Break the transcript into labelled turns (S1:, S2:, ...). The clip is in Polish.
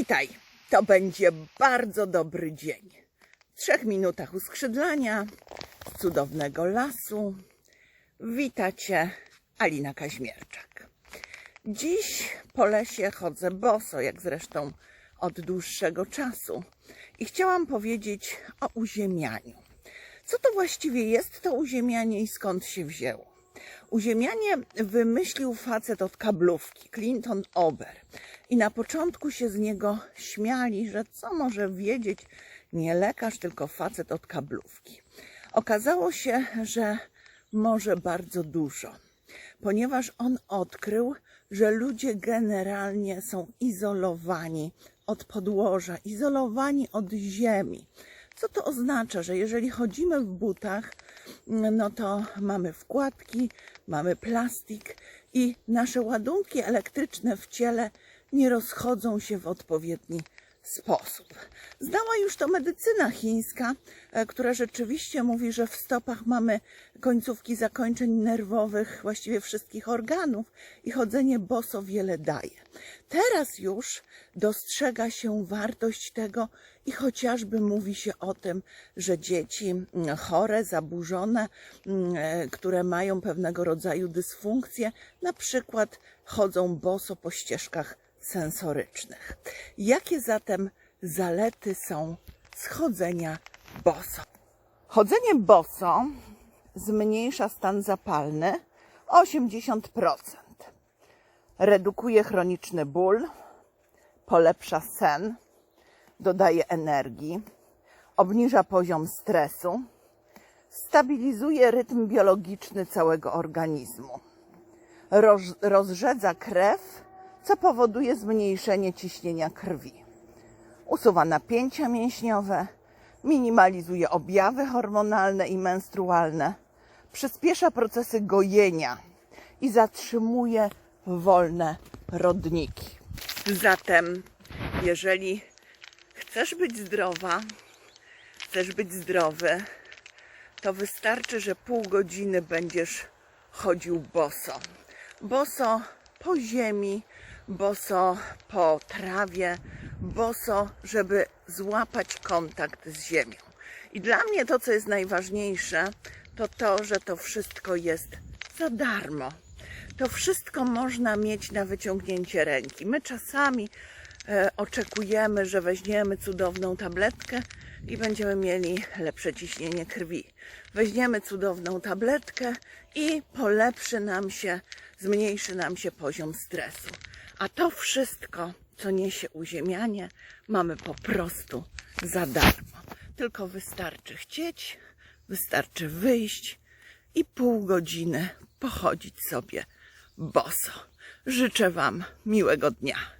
S1: Witaj. To będzie bardzo dobry dzień. W trzech minutach uskrzydlania z cudownego lasu wita Cię Alina Kaźmierczak. Dziś po lesie chodzę boso, jak zresztą od dłuższego czasu. I chciałam powiedzieć o uziemianiu. Co to właściwie jest to uziemianie i skąd się wzięło? Uziemianie wymyślił facet od kablówki, Clinton Ober. I na początku się z niego śmiali, że co może wiedzieć nie lekarz, tylko facet od kablówki. Okazało się, że może bardzo dużo, ponieważ on odkrył, że ludzie generalnie są izolowani od podłoża, izolowani od ziemi. Co to oznacza, że jeżeli chodzimy w butach, no to mamy wkładki, mamy plastik i nasze ładunki elektryczne w ciele nie rozchodzą się w odpowiedni sposób. Znała już to medycyna chińska, e, która rzeczywiście mówi, że w stopach mamy końcówki zakończeń nerwowych właściwie wszystkich organów i chodzenie boso wiele daje. Teraz już dostrzega się wartość tego i chociażby mówi się o tym, że dzieci mm, chore, zaburzone, mm, e, które mają pewnego rodzaju dysfunkcje, na przykład chodzą boso po ścieżkach sensorycznych. Jakie zatem zalety są schodzenia boso? Chodzenie boso zmniejsza stan zapalny o 80%. Redukuje chroniczny ból, polepsza sen, dodaje energii, obniża poziom stresu, stabilizuje rytm biologiczny całego organizmu, roz, rozrzedza krew, co powoduje zmniejszenie ciśnienia krwi, usuwa napięcia mięśniowe, minimalizuje objawy hormonalne i menstrualne, przyspiesza procesy gojenia i zatrzymuje wolne rodniki. Zatem, jeżeli chcesz być zdrowa, chcesz być zdrowy, to wystarczy, że pół godziny będziesz chodził boso. Boso po ziemi, boso po trawie, boso, żeby złapać kontakt z ziemią. I dla mnie to, co jest najważniejsze, to to, że to wszystko jest za darmo. To wszystko można mieć na wyciągnięcie ręki. My czasami oczekujemy, że weźmiemy cudowną tabletkę i będziemy mieli lepsze ciśnienie krwi. Weźmiemy cudowną tabletkę i polepszy nam się, zmniejszy nam się poziom stresu. A to wszystko, co niesie uziemianie, mamy po prostu za darmo. Tylko wystarczy chcieć, wystarczy wyjść i pół godziny pochodzić sobie boso. Życzę Wam miłego dnia.